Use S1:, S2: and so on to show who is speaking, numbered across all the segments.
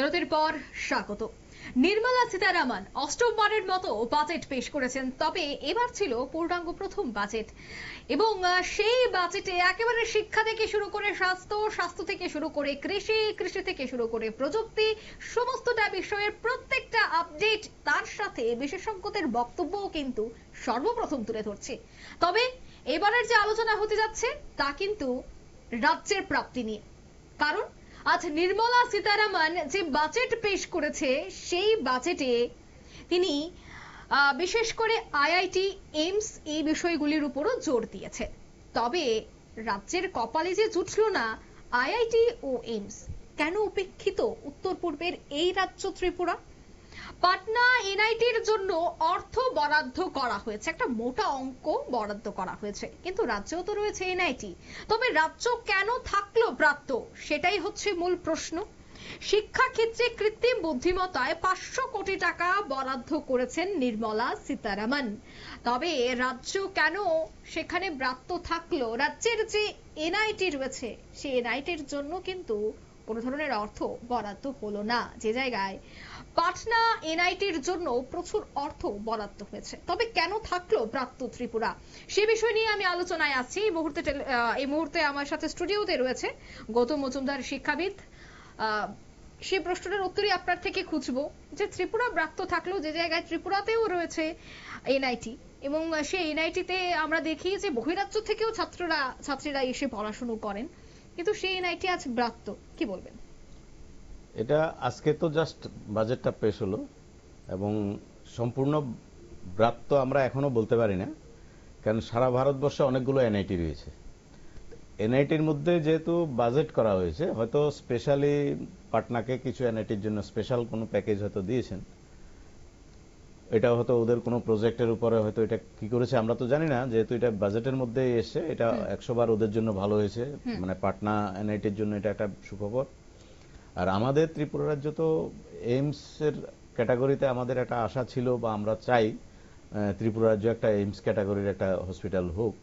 S1: বিরতির পর স্বাগত। নির্মলা সীতারামন অষ্টমবারের মতো বাজেট পেশ করেছেন, তবে এবার ছিল পূর্ণাঙ্গ প্রথম বাজেট। এবং সেই বাজেটে একেবারে শিক্ষা থেকে শুরু করে স্বাস্থ্য স্বাস্থ্য থেকে শুরু করে কৃষি কৃষি থেকে শুরু করে প্রযুক্তি, সমস্তটা বিষয়ের প্রত্যেকটা আপডেট তার সাথে বিশেষজ্ঞদের বক্তব্যও কিন্তু সর্বপ্রথম তুলে ধরছে। তবে এবারের যে আলোচনা হতে যাচ্ছে তা কিন্তু রাজ্যের প্রাপ্তি নিয়ে। কারণ আজ নির্মলা সীতারামন যে বাজেট পেশ করেছে, সেই বাজেটে তিনি বিশেষ করে আইআইটি এইমস এই বিষয়গুলির উপরও জোর দিয়েছে তবে রাজ্যের কপালে যে জুটল না, আইআইটি ও এইমস, কেন উপেক্ষিত উত্তর পূর্বের এই রাজ্য ত্রিপুরা? পাটনা এনআইটির জন্য অর্থ বরাদ্দ করা হয়েছে। একটা মোটা অঙ্ক বরাদ্দ করা হয়েছে। কিন্তু রাজ্যেও তো রয়েছে এনআইটি তবে রাজ্য কেন থাকল প্রাপ্ত সেটাই হচ্ছে মূল প্রশ্ন। শিক্ষা ক্ষেত্রে কৃত্রিম বুদ্ধিমত্তায় পাঁচশো কোটি টাকা বরাদ্দ করেছেন নির্মলা সীতারামন। তবে রাজ্য কেন সেখানে ব্রাত্য থাকল? রাজ্যের যে এনআইটি রয়েছে, সেই এনআইটির জন্য কিন্তু কোনো ধরনের অর্থ বরাদ্দ হলো না যে জায়গায়। পাটনা এনআইটির জন্য প্রচুর অর্থ বরাদ্দ হয়েছে। তবে কেন থাকল প্রাপ্ত ত্রিপুরা? সে বিষয় নিয়ে আমি আলোচনায় আছি। এই মুহূর্তে এই মুহূর্তে আমার সাথে স্টুডিওতে রয়েছে গৌতম মজুমদার, শিক্ষাবিদ। সেই প্রশ্নটার উত্তরই আপনার থেকে খুঁজবো। যে ত্রিপুরা ব্রাত্য থাকলেও যে জায়গায় ত্রিপুরাতেও রয়েছে এনআইটি এবং সেই এনআইটিতে আমরা দেখি যে বহিরাজ্য থেকেও ছাত্ররা ছাত্রীরা এসে পড়াশুনো করেন। কিন্তু সেই এনআইটি আজ ব্রাত্য। কি বলবেন?
S2: এটা আজকে তো জাস্ট বাজেটটা পেশ হলো এবং সম্পূর্ণ ব্রাত তো আমরা এখনও বলতে পারি না, কারণ সারা ভারতবর্ষে অনেকগুলো এনআইটি রয়েছে। এনআইটির মধ্যে যেহেতু বাজেট করা হয়েছে, হয়তো স্পেশালি পাটনাকে কিছু এনআইটির জন্য স্পেশাল কোনো প্যাকেজ হয়তো দিয়েছেন। এটা হয়তো ওদের কোনো প্রজেক্টের উপরে হয়তো এটা কি করেছে আমরা তো জানি না যেহেতু এটা বাজেটের মধ্যে এসে এটা একশো বার ওদের জন্য ভালো হয়েছে মানে পাটনা এনআইটির জন্য এটা একটা সুখবর। আর আমাদের ত্রিপুরা রাজ্য তো এইমস এর ক্যাটাগরিতে আমাদের একটা আশা ছিল বা আমরা চাই ত্রিপুরা রাজ্য একটা এইমস ক্যাটাগরির একটা হসপিটাল হোক।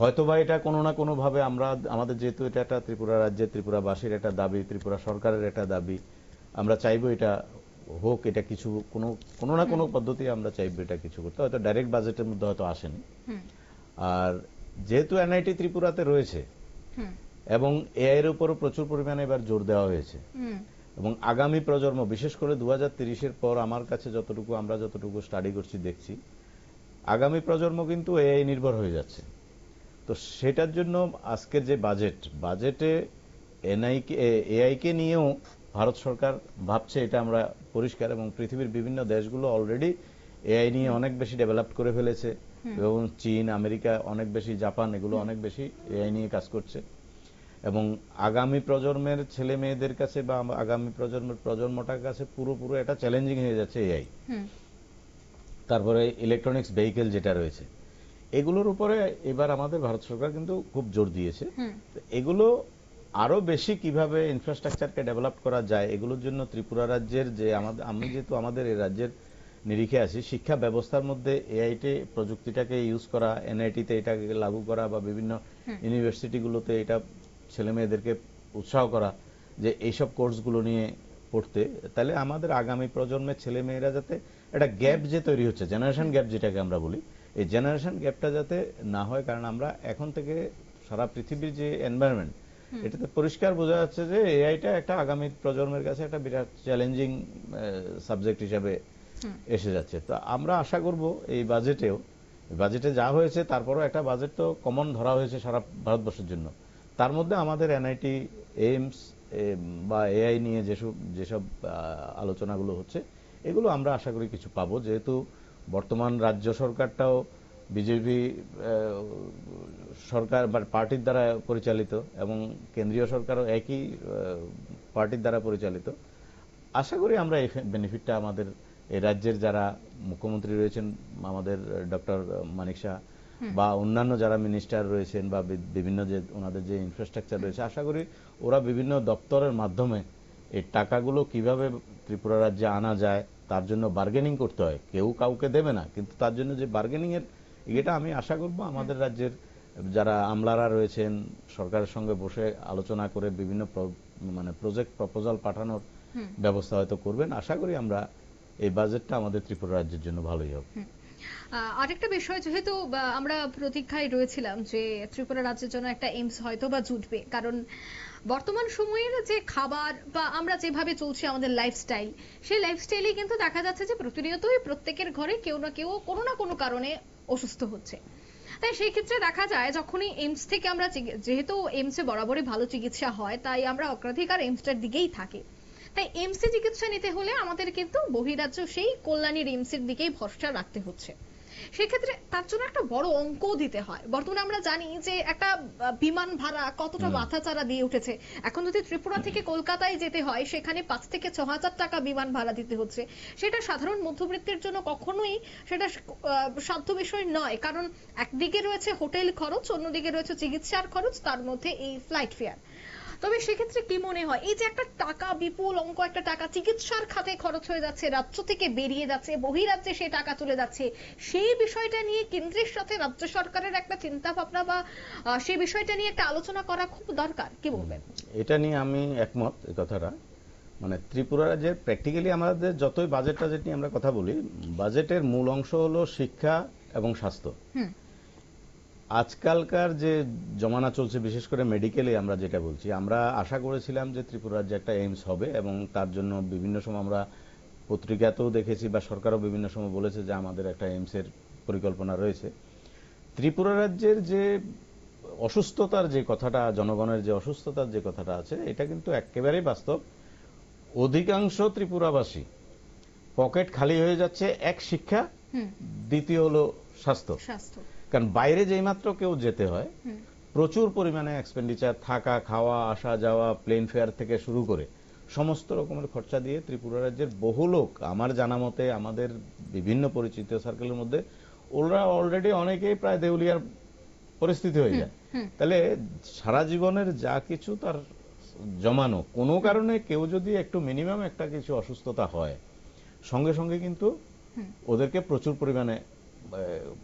S2: হয়তোবা এটা কোনো না কোনো ভাবে আমরা আমাদের যেহেতু এটা একটা ত্রিপুরা রাজ্যের ত্রিপুরাবাসীর একটা দাবি ত্রিপুরা সরকারের একটা দাবি আমরা চাইব এটা হোক এটা কিছু কোনো কোনো না কোনো পদ্ধতি আমরা চাইব এটা কিছু করতে। হয়তো ডাইরেক্ট বাজেটের মধ্যে হয়তো আসেনি। আর যেহেতু এনআইটি ত্রিপুরাতে রয়েছে এবং এআই এর উপরও প্রচুর পরিমাণে এবার জোর দেওয়া হয়েছে। এবং আগামী প্রজন্ম বিশেষ করে দু হাজার তিরিশের পর আমার কাছে যতটুকু আমরা যতটুকু স্টাডি করছি দেখছি আগামী প্রজন্ম কিন্তু এআই নির্ভর হয়ে যাচ্ছে। তো সেটার জন্য আজকের যে বাজেট বাজেটে এনআইকে এআইকে নিয়েও ভারত সরকার ভাবছে এটা আমরা পরিষ্কার এবং পৃথিবীর বিভিন্ন দেশগুলো অলরেডি এআই নিয়ে অনেক বেশি ডেভেলপ করে ফেলেছে। এবং চীন আমেরিকা অনেক বেশি জাপান এগুলো অনেক বেশি এআই নিয়ে কাজ করছে। এবং আগামী প্রজন্মের ছেলে মেয়েদের কাছে বা আগামী প্রজন্মের প্রজন্মটার কাছে পুরো পুরো এটা চ্যালেঞ্জিং হয়ে যাচ্ছে এআই তারপরে ইলেকট্রনিক্স ভেহিকেল যেটা রয়েছে। এগুলোর উপরে এবার আমাদের ভারত সরকার কিন্তু খুব জোর দিয়েছে। এগুলো আরও বেশি কীভাবে ইনফ্রাস্ট্রাকচারকে ডেভেলপ করা যায় এগুলোর জন্য ত্রিপুরা রাজ্যের যে আমাদের আমি যেহেতু আমাদের এই রাজ্যের নিরিখে আছি শিক্ষা ব্যবস্থার মধ্যে এআইটি প্রযুক্তিটাকে ইউজ করা এনআইটিতে এটাকে লাগু করা বা বিভিন্ন ইউনিভার্সিটিগুলোতে এটা ছেলে মেয়েদেরকে উৎসাহ করা যে এইসব কোর্সগুলো নিয়ে পড়তে তাহলে আমাদের আগামী প্রজন্মের ছেলে মেয়েরা যাতে একটা গ্যাপ যে তৈরি হচ্ছে জেনারেশন গ্যাপ যেটাকে আমরা বলি এই জেনারেশন গ্যাপটা যাতে না হয় কারণ আমরা এখন থেকে সারা পৃথিবীর যে এনভায়রনমেন্ট এটাতে পরিষ্কার বোঝা যাচ্ছে যে এআইটা একটা আগামী প্রজন্মের কাছে একটা বিরাট চ্যালেঞ্জিং সাবজেক্ট হিসাবে এসে যাচ্ছে। তো আমরা আশা করব এই বাজেটেও বাজেটে যা হয়েছে তারপরও একটা বাজেট তো কমন ধরা হয়েছে সারা ভারতবর্ষের জন্য। তার মধ্যে আমাদের এনআইটি এইমস বা এআই নিয়ে যেসব যেসব আলোচনাগুলো হচ্ছে এগুলো আমরা আশা করি কিছু পাবো। যেহেতু বর্তমান রাজ্য সরকারটাও বিজেপি সরকার বা পার্টির দ্বারা পরিচালিত এবং কেন্দ্রীয় সরকারও একই পার্টির দ্বারা পরিচালিত। আশা করি আমরা এই বেনিফিটটা আমাদের এই রাজ্যের যারা মুখ্যমন্ত্রী রয়েছেন আমাদের ডক্টর মানিক শাহ বা অন্যান্য যারা মিনিস্টার রয়েছেন বা বিভিন্ন যে ওনাদের যে ইনফ্রাস্ট্রাকচার রয়েছে আশা করি ওরা বিভিন্ন দপ্তরের মাধ্যমে এই টাকাগুলো কীভাবে ত্রিপুরা রাজ্যে আনা যায় তার জন্য বার্গেনিং করতে হয়। কেউ কাউকে দেবে না কিন্তু তার জন্য যে বার্গেনিং এর এটা আমি আশা করব আমাদের রাজ্যের যারা আমলারা রয়েছেন সরকারের সঙ্গে বসে আলোচনা করে বিভিন্ন মানে প্রজেক্ট প্রপোজাল পাঠানোর ব্যবস্থা হয়তো করবেন। আশা করি আমরা এই বাজেটটা আমাদের ত্রিপুরা রাজ্যের জন্য ভালোই হবে।
S1: আরেকটা বিষয় যেহেতু আমরা প্রতীক্ষায় রয়েছিলাম যে ত্রিপুরা রাজ্যের জন্য একটা এইমস হয়তো বা জুটবে। কারণ বর্তমান সময়ের যে খাবার বা আমরা যেভাবে চলছি আমাদের লাইফস্টাইল সেই লাইফস্টাইলে কিন্তু দেখা যাচ্ছে যে প্রতিনিয়তই প্রত্যেকের ঘরে কেউ না কেউ কোনো না কোনো কারণে অসুস্থ হচ্ছে। তাই সেই ক্ষেত্রে দেখা যায়, যখনই এইমস থেকে আমরা যেহেতু এইমসে বরাবরই ভালো চিকিৎসা হয়, তাই আমরা অগ্রাধিকার এইমসটার দিকেই থাকি। তাই এমসি চিকিৎসা নিতে হলে আমাদের কিন্তু বহিরাজ্য সেই কল্যাণীর এইমসের দিকেই ভরসা রাখতে হচ্ছে। সেক্ষেত্রে তার জন্য একটা বড় অঙ্ক দিতে হয়। বর্তমানে আমরা জানি যে একটা বিমান ভাড়া কতটা। মাথাচাড়া দিয়ে উঠেছে। এখন যদি ত্রিপুরা থেকে কলকাতায় যেতে হয় সেখানে পাঁচ থেকে ছ হাজার টাকা বিমান ভাড়া দিতে হচ্ছে। সেটা সাধারণ মধ্যবিত্তের জন্য কখনোই সেটা সাধ্য বিষয় নয়। কারণ একদিকে রয়েছে হোটেল খরচ অন্যদিকে রয়েছে চিকিৎসার খরচ তার মধ্যে এই ফ্লাইট ফেয়ার। তবে সেক্ষেত্রে কি মনে হয়? এই যে একটা টাকা বিপুল অঙ্ক একটা টাকা চিকিৎসার খাতে খরচ হয়ে যাচ্ছে রাজ্য থেকে বেরিয়ে যাচ্ছে বহিরাজ্যে সেই টাকা চলে যাচ্ছে সেই বিষয়টা নিয়ে কেন্দ্রের সাথে রাজ্য সরকারের একটা চিন্তা ভাবনা বা সেই বিষয়টা নিয়ে একটা আলোচনা করা খুব দরকার। কি বলবেন?
S2: এটা নিয়ে আমি একমত এই কথাটা। মানে ত্রিপুরা রাজ্যের প্র্যাকটিক্যালি আমাদের যতই বাজেট টাজেট নিয়ে আমরা কথা বলি বাজেটের মূল অংশ হলো শিক্ষা এবং স্বাস্থ্য।
S1: হুম।
S2: আজকালকার যে জমানা চলছে বিশেষ করে মেডিকেলে আমরা যেটা বলছি আমরা আশা করেছিলাম যে ত্রিপুরা রাজ্যে একটা এইমস হবে এবং তার জন্য বিভিন্ন সময় আমরা পত্রিকাতেও দেখেছি বা সরকারও বিভিন্ন সময় বলেছে যে আমাদের একটা এইমসের পরিকল্পনা রয়েছে। ত্রিপুরা রাজ্যের যে অসুস্থতার যে কথাটা জনগণের যে অসুস্থতার যে কথাটা আছে এটা কিন্তু একেবারেই বাস্তব। অধিকাংশ ত্রিপুরাবাসী পকেট খালি হয়ে যাচ্ছে এক শিক্ষা দ্বিতীয় হলো স্বাস্থ্য।
S1: স্বাস্থ্য।
S2: কারণ বাইরে যেই মাত্র কেউ যেতে হয় প্রচুর পরিমাণে এক্সপেন্ডিচার থাকা খাওয়া আসা যাওয়া প্লেন ফেয়ার থেকে শুরু করে সমস্ত রকমের খরচা দিয়ে ত্রিপুরা রাজ্যের বহু লোক আমার জানা মতে আমাদের বিভিন্ন পরিচিত সার্কেলের মধ্যে ওরা অলরেডি অনেকেই প্রায় দেউলিয়ার পরিস্থিতি হয়ে যায়। তাহলে সারা জীবনের যা কিছু তার জমানো কোনো কারণে কেউ যদি একটু মিনিমাম একটা কিছু অসুস্থতা হয় সঙ্গে সঙ্গে কিন্তু ওদেরকে প্রচুর পরিমাণে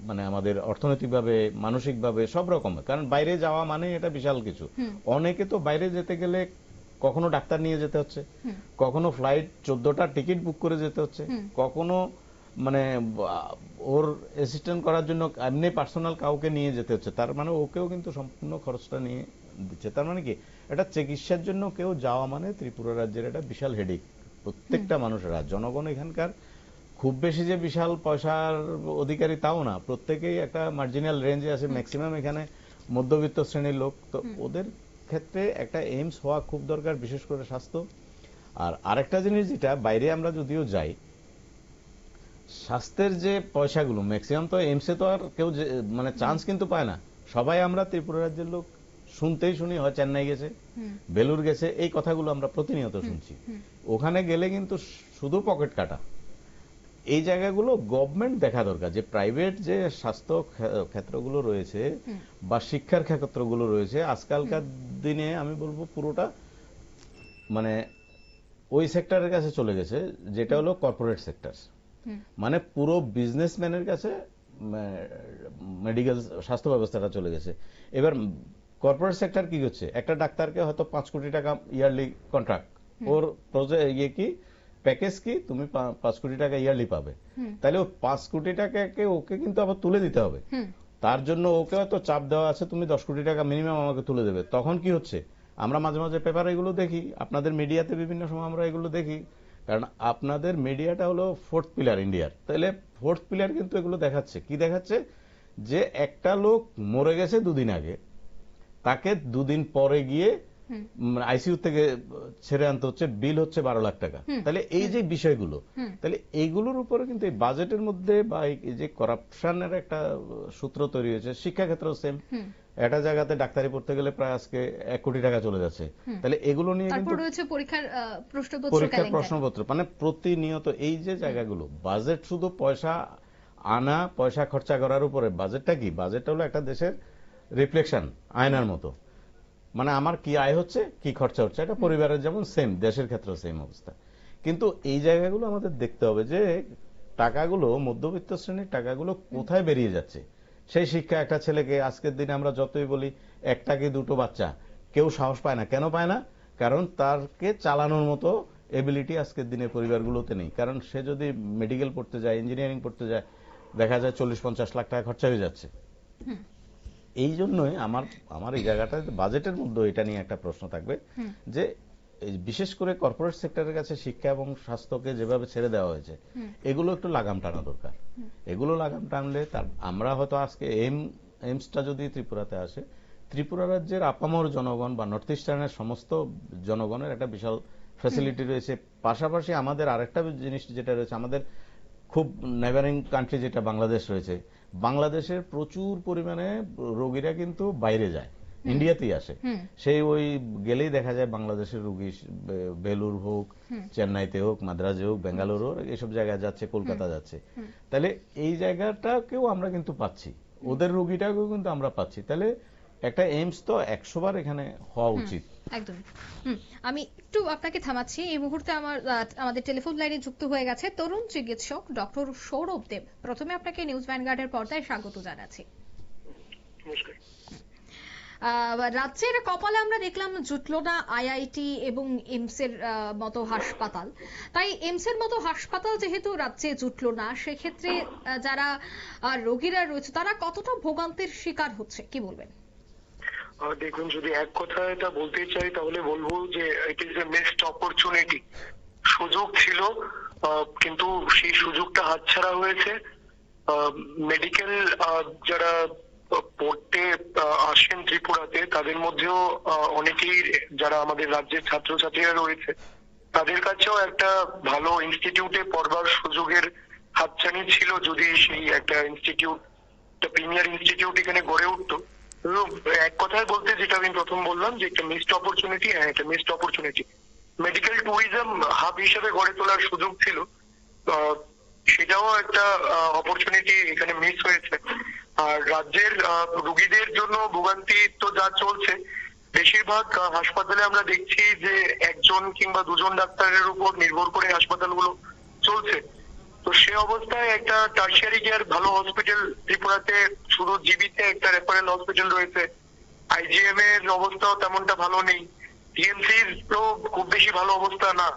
S2: মানে আমাদের অর্থনৈতিকভাবে মানসিকভাবে সব রকমের কারণ বাইরে যাওয়া মানে এটা বিশাল কিছু। অনেকে তো বাইরে যেতে গেলে কখনো ডাক্তার নিয়ে যেতে হচ্ছে। কখনো ফ্লাইট চোদ্দটা টিকিট বুক করে যেতে হচ্ছে। কখনো মানে ওর অ্যাসিস্ট্যান্ট করার জন্য এমনি পার্সোনাল কাউকে নিয়ে যেতে হচ্ছে। তার মানে ওকেও কিন্তু সম্পূর্ণ খরচটা নিয়ে দিচ্ছে। তার মানে কি? এটা চিকিৎসার জন্য কেউ যাওয়া মানে ত্রিপুরা রাজ্যের একটা বিশাল হেডিক প্রত্যেকটা মানুষের। জনগণ এখানকার খুব বেশি যে বিশাল পয়সার অধিকারী তাও না। প্রত্যেকেই একটা মার্জিনাল রেঞ্জে আছে ম্যাক্সিমাম এখানে মধ্যবিত্ত শ্রেণির লোক। তো ওদের ক্ষেত্রে একটা এইমস হওয়া খুব দরকার বিশেষ করে স্বাস্থ্য। আর আরেকটা জিনিস যেটা বাইরে আমরা যদিও যাই স্বাস্থ্যের যে পয়সাগুলো ম্যাক্সিমাম তো এইমসে তো আর কেউ মানে চান্স কিন্তু পায় না। সবাই আমরা ত্রিপুরা রাজ্যের লোক শুনতেই শুনি হয় চেন্নাই গেছে বেলুর গেছে এই কথাগুলো আমরা প্রতিনিয়ত শুনছি। ওখানে গেলে কিন্তু শুধু পকেট কাটা। এই জায়গাগুলো গভর্নমেন্ট দেখা দরকার যে প্রাইভেট যে স্বাস্থ্য ক্ষেত্রগুলো রয়েছে বা শিক্ষার ক্ষেত্রগুলো রয়েছে আজকালকার দিনে আমি বলব পুরোটা মানে ওই সেক্টরের কাছে চলে গেছে যেটা হলো কর্পোরেট সেক্টর মানে পুরো বিজনেসম্যানের কাছে মেডিকেল স্বাস্থ্য ব্যবস্থাটা চলে গেছে। এবার কর্পোরেট সেক্টর কি করছে? একটা ডাক্তারকে হয়তো পাঁচ কোটি টাকা ইয়ারলি কন্ট্রাক্ট ওর প্রজে ইয়ে কি প্যাকেজ কি? তুমি পাঁচ কোটি টাকা ইয়ারলি পাবে। তাহলে ও পাঁচ কোটি টাকাকে ওকে কিন্তু আবার তুলে দিতে হবে। তার জন্য ওকে হয়তো চাপ দেওয়া আছে তুমি দশ কোটি টাকা মিনিমাম আমাকে তুলে দেবে। তখন কি হচ্ছে? আমরা মাঝে মাঝে পেপারে এগুলো দেখি আপনাদের মিডিয়াতে বিভিন্ন সময় আমরা এগুলো দেখি। কারণ আপনাদের মিডিয়াটা হলো ফোর্থ পিলার ইন্ডিয়ার তাহলে ফোর্থ পিলার কিন্তু এগুলো দেখাচ্ছে। কি দেখাচ্ছে? যে একটা লোক মরে গেছে দুদিন আগে। তাকে দুদিন পরে গিয়ে
S1: হুম।
S2: আইসিইউ থেকে ছেড়ে আনতে হচ্ছে বিল হচ্ছে বারো লাখ টাকা। তাহলে এই যে বিষয়গুলো। তাহলে এইগুলোর উপরে কিন্তু এই বাজেটের মধ্যে বা এই যে করাপশনের একটা সূত্র তৈরি হয়েছে শিক্ষাক্ষেত্রেও সেম একটা জায়গাতে ডাক্তারি পড়তে গেলে প্রায় আজকে এক কোটি টাকা চলে যাচ্ছে। তাহলে এগুলো নিয়ে কিন্তু
S1: রয়েছে পরীক্ষার প্রশ্নপত্র
S2: পরীক্ষার প্রশ্নপত্র মানে প্রতিনিয়ত এই যে জায়গাগুলো বাজেট শুধু পয়সা আনা পয়সা খরচা করার উপরে বাজেটটা কি? বাজেটটা হলো একটা দেশের রিফ্লেকশন আয়নার মতো। মানে আমার কি আয় হচ্ছে কি খরচা হচ্ছে এটা পরিবারের যেমন সেম দেশের ক্ষেত্রে সেম অবস্থা। কিন্তু এই জায়গাগুলো আমাদের দেখতে হবে যে টাকাগুলো মধ্যবিত্ত শ্রেণির টাকাগুলো কোথায় বেরিয়ে যাচ্ছে? সেই শিক্ষা একটা ছেলেকে আজকের দিনে আমরা যতই বলি একটা কি দুটো বাচ্চা কেউ সাহস পায় না। কেন পায় না? কারণ তারকে চালানোর মতো এবিলিটি আজকের দিনে পরিবারগুলোতে নেই। কারণ সে যদি মেডিকেল পড়তে যায় ইঞ্জিনিয়ারিং পড়তে যায় দেখা যায় চল্লিশ পঞ্চাশ লাখ টাকা খরচা হয়ে যাচ্ছে। এই জন্যই আমার আমার এই জায়গাটায় বাজেটের মধ্যে এটা নিয়ে একটা প্রশ্ন থাকবে যে বিশেষ করে কর্পোরেট সেক্টরের কাছে শিক্ষা এবং স্বাস্থ্যকে যেভাবে ছেড়ে দেওয়া হয়েছে এগুলো একটু লাগাম টানা দরকার। এগুলো লাগাম টানলে তার আমরা হয়তো আজকে এম এইমসটা যদি ত্রিপুরাতে আসে ত্রিপুরা রাজ্যের আপামর জনগণ বা নর্থ ইস্টার্নের সমস্ত জনগণের একটা বিশাল ফ্যাসিলিটি রয়েছে। পাশাপাশি আমাদের আরেকটা জিনিস যেটা রয়েছে আমাদের খুব নেভারিং কান্ট্রি যেটা বাংলাদেশ রয়েছে বাংলাদেশের প্রচুর পরিমাণে রোগীরা কিন্তু বাইরে যায় ইন্ডিয়াতেই আসে। সেই ওই গেলেই দেখা যায় বাংলাদেশের রোগী বেলুর হোক চেন্নাইতে হোক মাদ্রাজে হোক বেঙ্গালুরু হোক এসব জায়গায় যাচ্ছে কলকাতা যাচ্ছে। তাহলে এই জায়গাটাকেও আমরা কিন্তু পাচ্ছি। ওদের রুগীটাকেও কিন্তু আমরা পাচ্ছি। তাহলে একটা এইমস তো একশো বার এখানে হওয়া উচিত।
S1: একদম হুম আমি একটু আপনাকে থামাচ্ছি। এই মুহূর্তে আমার আমাদের টেলিফোন লাইনে যুক্ত হয়ে গেছে তরুণ চিকিৎসক ডক্টর সৌরভ দেব। প্রথমে আপনাকে নিউজ ভ্যানগার্ডের পর্দায় স্বাগত জানাচ্ছি।
S3: নমস্কার।
S1: রাজ্যের কপালে আমরা দেখলাম জুটলো না আইআইটি এবং এমসের মতো হাসপাতাল। তাই এমসের মতো হাসপাতাল যেহেতু রাজ্যে জুটলো না সেক্ষেত্রে যারা রোগীরা রয়েছে তারা কতটা ভোগান্তির শিকার হচ্ছে কি বলবেন?
S3: দেখুন, যদি এক কথা এটা বলতে চাই, তাহলে বলব যে it is a missed opportunity সুযোগ ছিল কিন্তু সেই সুযোগটা হাতছাড়া হয়েছে। মেডিকেল যারা পড়তে আসেন ত্রিপুরাতে, তাদের মধ্যেও অনেকেই যারা আমাদের রাজ্যের ছাত্রছাত্রীরা রয়েছে, তাদের কাছেও একটা ভালো ইনস্টিটিউটে পড়বার সুযোগের হাতছানি ছিল, যদি সেই একটা ইনস্টিটিউট প্রিমিয়ার ইনস্টিটিউট এখানে গড়ে উঠতো। এক কথায় বলতে যেটা আমি প্রথম বললাম যে একটা মিসড অপরচুনিটি হ্যাঁ একটা missed opportunity medical tourism hub হিসেবে গড়ে তোলার সুযোগ ছিল। সেটাও একটা অপরচুনিটি এখানে মিস হয়েছে। আর রাজ্যের রোগীদের জন্য ভোগান্তি তো যা চলছে, বেশিরভাগ হাসপাতালে আমরা দেখছি যে একজন কিংবা দুজন ডাক্তারের উপর নির্ভর করে হাসপাতালগুলো চলছে। তো সে অবস্থায় একটা টার্সিয়ারি কেয়ার ভালো হসপিটাল ত্রিপুরাতে শুধু জিবিতে একটা রেফারেল হসপিটাল রয়েছে। আইজিএম এর অবস্থাও তেমনটা ভালো নেই। টিএমসির তো খুব বেশি ভালো অবস্থা না।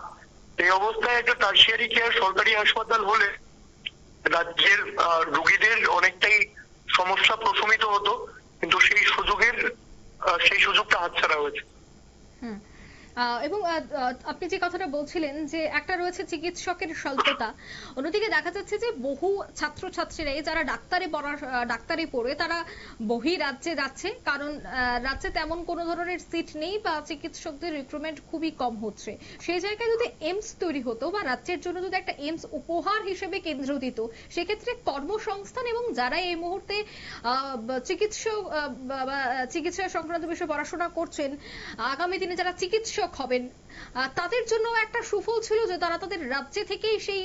S3: এই অবস্থায় একটা টার্সিয়ারি কেয়ার সরকারি হাসপাতাল হলে রাজ্যের রোগীদের অনেকটাই সমস্যা প্রশমিত হতো। কিন্তু সেই সুযোগের সেই সুযোগটা হাতছাড়া হয়েছে।
S1: এবং আপনি যে কথাটা বলছিলেন যে একটা রয়েছে চিকিৎসকের স্বল্পতা, অন্যদিকে দেখা যাচ্ছে যে বহু ছাত্রছাত্রীরাই যারা ডাক্তারে পড়া ডাক্তারি পড়ে তারা বহি রাজ্যে যাচ্ছে, কারণ রাজ্যে তেমন কোনো ধরনের সিট নেই বা চিকিৎসকদের রিক্রুটমেন্ট খুবই কম হচ্ছে। সেই জায়গায় যদি এমস তৈরি হতো বা রাজ্যের জন্য যদি একটা এমস উপহার হিসেবে কেন্দ্র দিত সেক্ষেত্রে কর্মসংস্থান এবং যারা এই মুহূর্তে চিকিৎসক চিকিৎসা সংক্রান্ত বিষয়ে পড়াশোনা করছেন, আগামী দিনে যারা চিকিৎসক হবেন তাদের জন্য একটা সুফল ছিল যে তারা তাদের রাজ্যে থেকেই সেই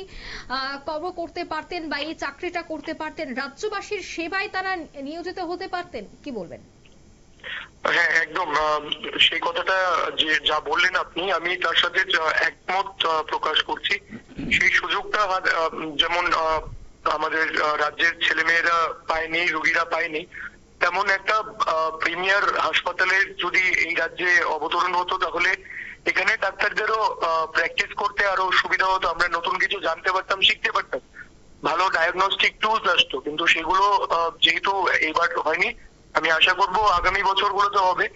S1: কর্ম করতে পারতেন বা এই চাকরিটা করতে পারতেন রাজ্যবাসীর সেবায় তারা নিয়োজিত হতে পারতেন কি বলবেন
S3: হ্যাঁ একদম সেই কথাটা যে যা বললেন আপনি আমি তার সাথে একমত প্রকাশ করছি সেই সুযোগটা যেমন আমাদের রাজ্যের ছেলেমেয়েরা পায়নি রোগীরা পায়নি তেমন একটা প্রিমিয়ার হাসপাতালের যদি এই রাজ্যে অবতরণ হতো, তাহলে এখানে ডাক্তারদেরও প্র্যাকটিস করতে আরও সুবিধা হতো। আমরা নতুন কিছু জানতে পারতাম, শিখতে পারতাম। ভালো ডায়াগনস্টিক টুলস আসতো, কিন্তু সেগুলো যেহেতু এবার হয়নি, আমি আশা করব আগামী বছরগুলোতে হবে।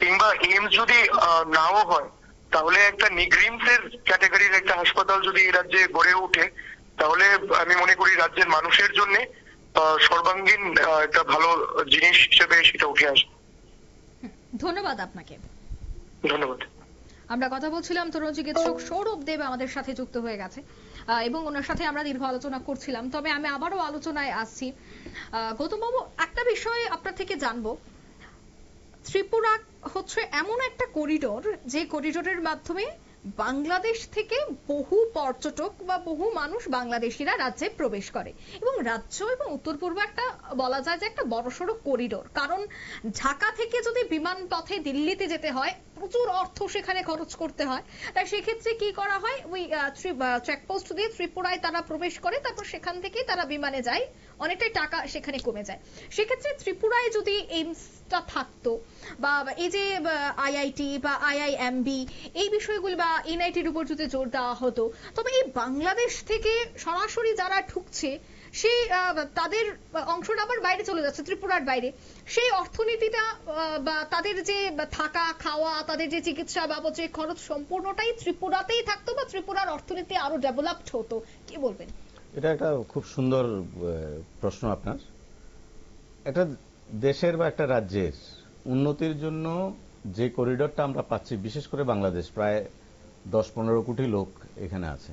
S3: কিংবা এইমস যদি নাও হয়, তাহলে একটা নিগ্রিমস এর ক্যাটাগরির একটা হাসপাতাল যদি এই রাজ্যে গড়ে ওঠে, তাহলে আমি মনে করি রাজ্যের মানুষের জন্য সর্বাঙ্গীন একটা ভালো জিনিস হিসেবে সেটা উঠে আসবে।
S1: ধন্যবাদ আপনাকে।
S3: ধন্যবাদ।
S1: আমরা কথা বলছিলাম তরুণ চিকিৎসক সৌরভ দেব আমাদের সাথে যুক্ত হয়ে গেছে এবং ওনার সাথে আমরা দীর্ঘ আলোচনা করছিলাম। তবে আমি আবারও আলোচনায় আসছি। গৌতমবাবু একটা বিষয় আপনার থেকে জানব। ত্রিপুরা হচ্ছে এমন একটা করিডোর যে করিডোরের মাধ্যমে বাংলাদেশ থেকে বহু পর্যটক বা বহু মানুষ বাংলাদেশিরা রাজ্যে প্রবেশ করে। এবং রাজ্য এবং উত্তর পূর্ব একটা বলা যায় যে একটা বড়সড় করিডোর। কারণ ঢাকা থেকে যদি বিমান পথে দিল্লিতে যেতে হয়, প্রচুর অর্থ সেখানে খরচ করতে হয়। তাই সেক্ষেত্রে কি করা হয়? ওই চেকপোস্ট দিয়ে ত্রিপুরায় তারা প্রবেশ করে, তারপর সেখান থেকে তারা বিমানে যায় অনেকটাই টাকা সেখানে কমে যায়। সেক্ষেত্রে ত্রিপুরায় যদি এইমস ফোর্সটা থাকতো বা এই যে আইআইটি বা আইআইএমবি এই বিষয়গুলো বা এনআইটির উপর যদি জোর দেওয়া হতো, তবে এই বাংলাদেশ থেকে সরাসরি যারা ঢুকছে সেই তাদের অংশটা আবার বাইরে চলে যাচ্ছে, ত্রিপুরার বাইরে। সেই অর্থনীতিটা বা তাদের যে থাকা, খাওয়া, তাদের যে চিকিৎসা বাবদ যে খরচ সম্পূর্ণটাই ত্রিপুরাতেই থাকতো বা ত্রিপুরার অর্থনীতি আরও ডেভেলপড হতো। কি বলবেন?
S2: এটা একটা খুব সুন্দর প্রশ্ন আপনার। একটা দেশের বা একটা রাজ্যের উন্নতির জন্য যে করিডোরটা আমরা পাচ্ছি বিশেষ করে বাংলাদেশ প্রায় দশ পনেরো কোটি লোক এখানে আছে।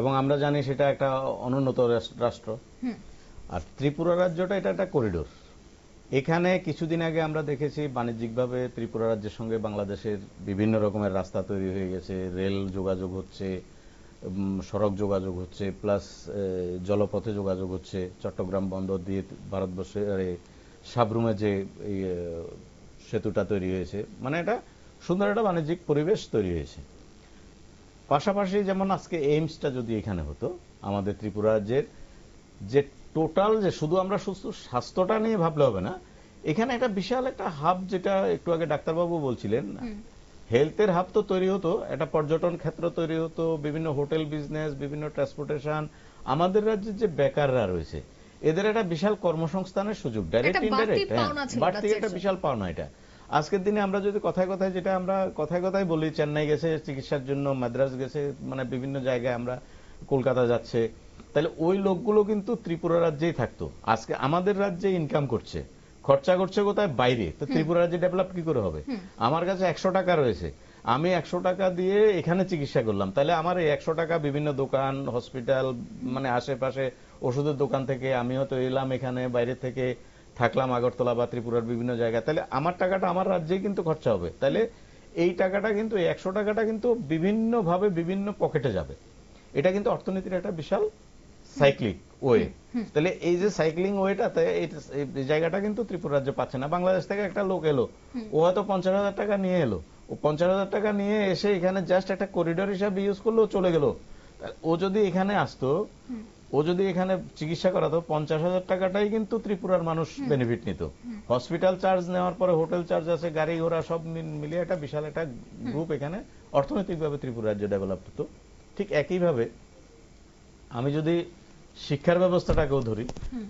S2: এবং আমরা জানি সেটা একটা অনুন্নত রাষ্ট্র আর ত্রিপুরা রাজ্যটা এটা একটা করিডোর। এখানে কিছুদিন আগে আমরা দেখেছি বাণিজ্যিকভাবে ত্রিপুরা রাজ্যের সঙ্গে বাংলাদেশের বিভিন্ন রকমের রাস্তা তৈরি হয়ে গেছে রেল যোগাযোগ হচ্ছে সড়ক যোগাযোগ হচ্ছে প্লাস জলপথে যোগাযোগ হচ্ছে, চট্টগ্রাম বন্দর দিয়ে ভারতবর্ষের সাবরুমে যে সেতুটা তৈরি হয়েছে মানে এটা সুন্দর একটা বাণিজ্যিক পরিবেশ তৈরি হয়েছে পাশাপাশি যেমন আজকে এইমসটা যদি এখানে হতো, আমাদের ত্রিপুরা রাজ্যের যে টোটাল যে, শুধু আমরা সুস্থ স্বাস্থ্যটা নিয়ে ভাবলে হবে না, এখানে একটা বিশাল একটা হাব যেটা একটু আগে ডাক্তারবাবু বলছিলেন। হেলথের হাব তো তৈরি হতো একটা পর্যটন ক্ষেত্র তৈরি হতো বিভিন্ন হোটেল বিজনেস বিভিন্ন ট্রান্সপোর্টেশন। আমাদের রাজ্যে যে বেকাররা রয়েছে এদের একটা বিশাল কর্মসংস্থানের সুযোগ ডাইরেক্ট ইনডাইরেক্ট বাড়তি একটা বিশাল পাওনা এটা। আজকের দিনে আমরা যদি কথায় কথায় যেটা আমরা কথায় কথায় বলি চেন্নাই গেছে চিকিৎসার জন্য মাদ্রাজ গেছে মানে বিভিন্ন জায়গায় আমরা কলকাতা যাচ্ছে তাহলে ওই লোকগুলো কিন্তু ত্রিপুরা রাজ্যেই থাকতো। আজকে আমাদের রাজ্যে ইনকাম করছে। খরচা করছে কোথায়? বাইরে। তো ত্রিপুরা রাজ্যে ডেভেলপ কি করে হবে? আমার কাছে একশো টাকা রয়েছে। আমি একশো টাকা দিয়ে এখানে চিকিৎসা করলাম। তাহলে আমার এই একশো টাকা বিভিন্ন দোকান হসপিটাল মানে আশেপাশে ওষুধের দোকান থেকে আমি হয়তো এলাম এখানে বাইরে থেকে থাকলাম আগরতলা বা ত্রিপুরার বিভিন্ন জায়গায়। তাহলে আমার টাকাটা আমার রাজ্যেই কিন্তু খরচা হবে। তাহলে এই টাকাটা কিন্তু একশো টাকাটা কিন্তু বিভিন্নভাবে বিভিন্ন পকেটে যাবে। এটা কিন্তু অর্থনীতির একটা বিশাল সাইক্লিক ওয়ে তাহলে এই যে সাইক্লিং ওয়েটাতে এই এই জায়গাটা কিন্তু ত্রিপুরা রাজ্য পাচ্ছে না বাংলাদেশ থেকে একটা লোক এলো। ও হয়তো পঞ্চাশ হাজার টাকা নিয়ে এলো। ও পঞ্চাশ হাজার টাকা নিয়ে এসে এখানে জাস্ট একটা করিডোর হিসাবে ইউজ করল চলে গেল। ও যদি এখানে আসতো ও যদি এখানে চিকিৎসা করাতো পঞ্চাশ হাজার টাকাটাই কিন্তু ত্রিপুরার মানুষ বেনিফিট নিত। হসপিটাল চার্জ নেওয়ার পরে হোটেল চার্জ আছে গাড়ি ঘোড়া সব মিল- মিলিয়ে একটা বিশাল একটা গ্রুপ এখানে অর্থনৈতিকভাবে ত্রিপুরা রাজ্য ডেভেলপ হতো। ঠিক একইভাবে আমি যদি শিক্ষার ব্যবস্থাটাকেও ধরি।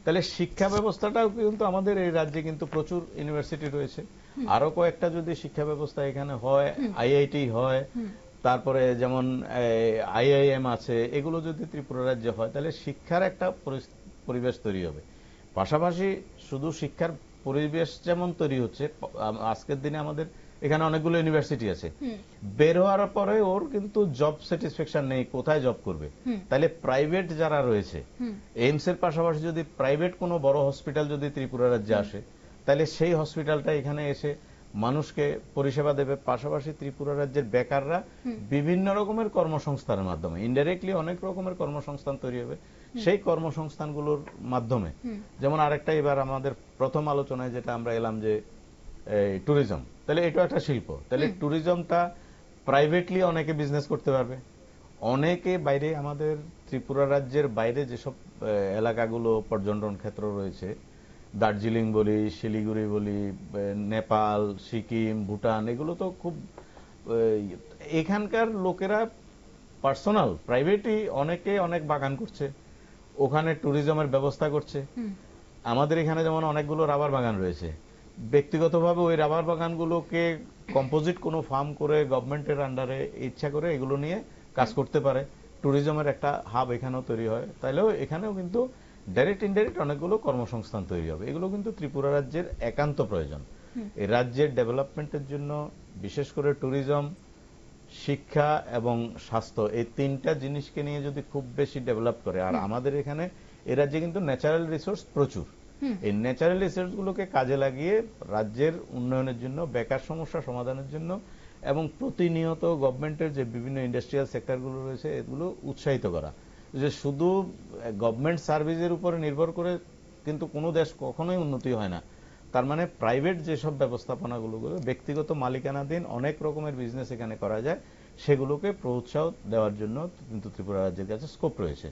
S2: তাহলে শিক্ষা ব্যবস্থাটাও কিন্তু আমাদের এই রাজ্যে কিন্তু প্রচুর ইউনিভার্সিটি রয়েছে। আরও কয়েকটা যদি শিক্ষা ব্যবস্থা এখানে হয় আইআইটি হয় তারপরে যেমন আইআইএম আছে এগুলো যদি ত্রিপুরা রাজ্যে হয় তাহলে শিক্ষার একটা পরিবেশ তৈরি হবে। পাশাপাশি শুধু শিক্ষার পরিবেশ যেমন তৈরি হচ্ছে আজকের দিনে আমাদের এখানে অনেকগুলো ইউনিভার্সিটি আছে। বের হওয়ার পরে ওর কিন্তু জব স্যাটিসফ্যাকশন নেই কোথায় জব করবে? তাহলে প্রাইভেট যারা রয়েছে এইমস এর পাশাপাশি যদি প্রাইভেট কোনো বড় হসপিটাল যদি ত্রিপুরা রাজ্যে আসে তাহলে সেই হসপিটালটা এখানে এসে মানুষকে পরিষেবা দেবে। পাশাপাশি ত্রিপুরা রাজ্যের বেকাররা বিভিন্ন রকমের কর্মসংস্থানের মাধ্যমে ইনডাইরেক্টলি অনেক রকমের কর্মসংস্থান তৈরি হবে। সেই কর্মসংস্থানগুলোর মাধ্যমে। যেমন আরেকটা এবার আমাদের প্রথম আলোচনায় যেটা আমরা এলাম যে ট্যুরিজম তাহলে এটা একটা শিল্প। তাহলে ট্যুরিজমটা প্রাইভেটলি অনেকে বিজনেস করতে পারবে। অনেকে বাইরে আমাদের ত্রিপুরা রাজ্যের বাইরে যেসব এলাকাগুলো পর্যটন ক্ষেত্র রয়েছে দার্জিলিং বলি শিলিগুড়ি বলি নেপাল সিকিম ভুটান এগুলো তো খুব এখানকার লোকেরা পার্সোনাল প্রাইভেটই অনেকে অনেক বাগান করছে। ওখানে ট্যুরিজমের ব্যবস্থা করছে। আমাদের এখানে যেমন অনেকগুলো রাবার বাগান রয়েছে। ব্যক্তিগতভাবে ওই রাবার বাগানগুলোকে কম্পোজিট কোনো ফার্ম করে গভর্নমেন্টের আন্ডারে ইচ্ছা করে এগুলো নিয়ে কাজ করতে পারে। ট্যুরিজমের একটা হাব এখানেও তৈরি হয়। তাইলেও এখানেও কিন্তু ডাইরেক্ট ইনডাইরেক্ট অনেকগুলো কর্মসংস্থান তৈরি হবে। এগুলো কিন্তু ত্রিপুরা রাজ্যের একান্ত প্রয়োজন। এই রাজ্যের ডেভেলপমেন্টের জন্য বিশেষ করে ট্যুরিজম শিক্ষা এবং স্বাস্থ্য এই তিনটা জিনিসকে নিয়ে যদি খুব বেশি ডেভেলপ করে আর আমাদের এখানে এ রাজ্যে কিন্তু ন্যাচারাল রিসোর্স প্রচুর। এই ন্যাচারাল রিসোর্স গুলোকে কাজে লাগিয়ে রাজ্যের উন্নয়নের জন্য বেকার সমস্যা সমাধানের জন্য এবং প্রতিনিয়ত গভর্নমেন্টের যে বিভিন্ন ইন্ডাস্ট্রিয়াল সেক্টরগুলো রয়েছে এগুলো উৎসাহিত করা। যে শুধু গভর্নমেন্ট সার্ভিসের উপরে নির্ভর করে কিন্তু কোনো দেশ কখনোই উন্নতি হয় না। তার মানে প্রাইভেট যেসব ব্যবস্থাপনাগুলো ব্যক্তিগত মালিকানাধীন অনেক রকমের বিজনেস এখানে করা যায় সেগুলোকে প্রোৎসাহ দেওয়ার জন্য কিন্তু ত্রিপুরা রাজ্যের কাছে স্কোপ রয়েছে।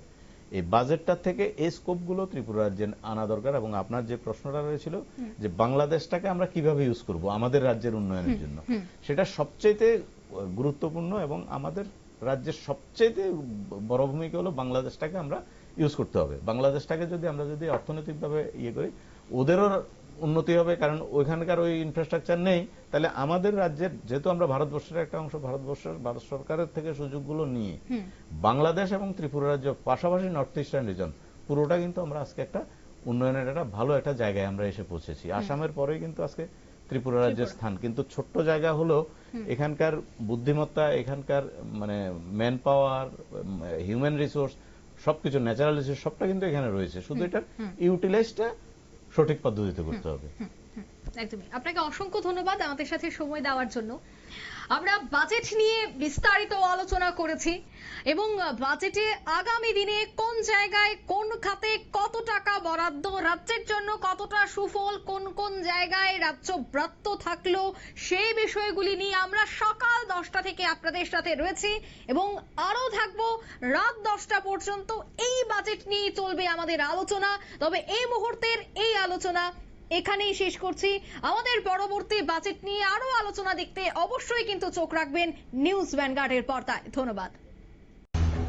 S2: এই বাজেটটা থেকে এই স্কোপগুলো ত্রিপুরা রাজ্যে আনা দরকার এবং আপনার যে প্রশ্নটা রয়েছিল যে বাংলাদেশটাকে আমরা কীভাবে ইউজ করব আমাদের রাজ্যের উন্নয়নের জন্য। সেটা সবচেয়ে গুরুত্বপূর্ণ এবং আমাদের রাজ্যের সবচেয়ে বড় ভূমিকা হলো বাংলাদেশটাকে আমরা ইউজ করতে হবে। বাংলাদেশটাকে যদি আমরা যদি অর্থনৈতিকভাবে ইয়ে করি ওদেরও উন্নতি হবে কারণ ওইখানকার ওই ইনফ্রাস্ট্রাকচার নেই। তাহলে আমাদের রাজ্যের যেহেতু আমরা ভারতবর্ষের একটা অংশ ভারতবর্ষের ভারত সরকারের থেকে সুযোগগুলো নিয়ে বাংলাদেশ এবং ত্রিপুরা রাজ্য পাশাপাশি নর্থ ইস্টার্ন রিজন পুরোটা কিন্তু আমরা আজকে একটা উন্নয়নের একটা ভালো একটা জায়গায় আমরা এসে পৌঁছেছি। আসামের পরেই কিন্তু আজকে ত্রিপুরা রাজ্যের স্থান। কিন্তু ছোট্ট জায়গা হলো এখানকার বুদ্ধিমত্তা এখানকার মানে ম্যান পাওয়ার হিউম্যান রিসোর্স সবকিছু ন্যাচারাল রিসোর্স সবটা কিন্তু এখানে রয়েছে। শুধু এটার ইউটিলাইজটা সঠিক পদ্ধতিতে করতে হবে।
S1: একদমই। আপনাকে অসংখ্য ধন্যবাদ আমাদের সাথে সময় দেওয়ার জন্য। আমরা বাজেট নিয়ে বিস্তারিত আলোচনা করেছি এবং বাজেটে আগামী দিনে কোন জায়গায় কোন খাতে কত টাকা বরাদ্দ, রাজ্যের জন্য কতটা সুফল, কোন কোন জায়গায় রাজ্য ব্রাত্য থাকল, সেই বিষয়গুলি নিয়ে আমরা সকাল দশটা থেকে আপনাদের সাথে রয়েছি এবং আরও থাকব রাত দশটা পর্যন্ত। এই বাজেট নিয়ে চলবে আমাদের আলোচনা। তবে এই মুহূর্তের এই আলোচনা এখানেই শেষ করছি। আমাদের পরবর্তী বাজেট নিয়ে আরও আলোচনা দেখতে অবশ্যই কিন্তু চোখ রাখবেন নিউজ ভ্যানগার্ডের পর্দায়। ধন্যবাদ।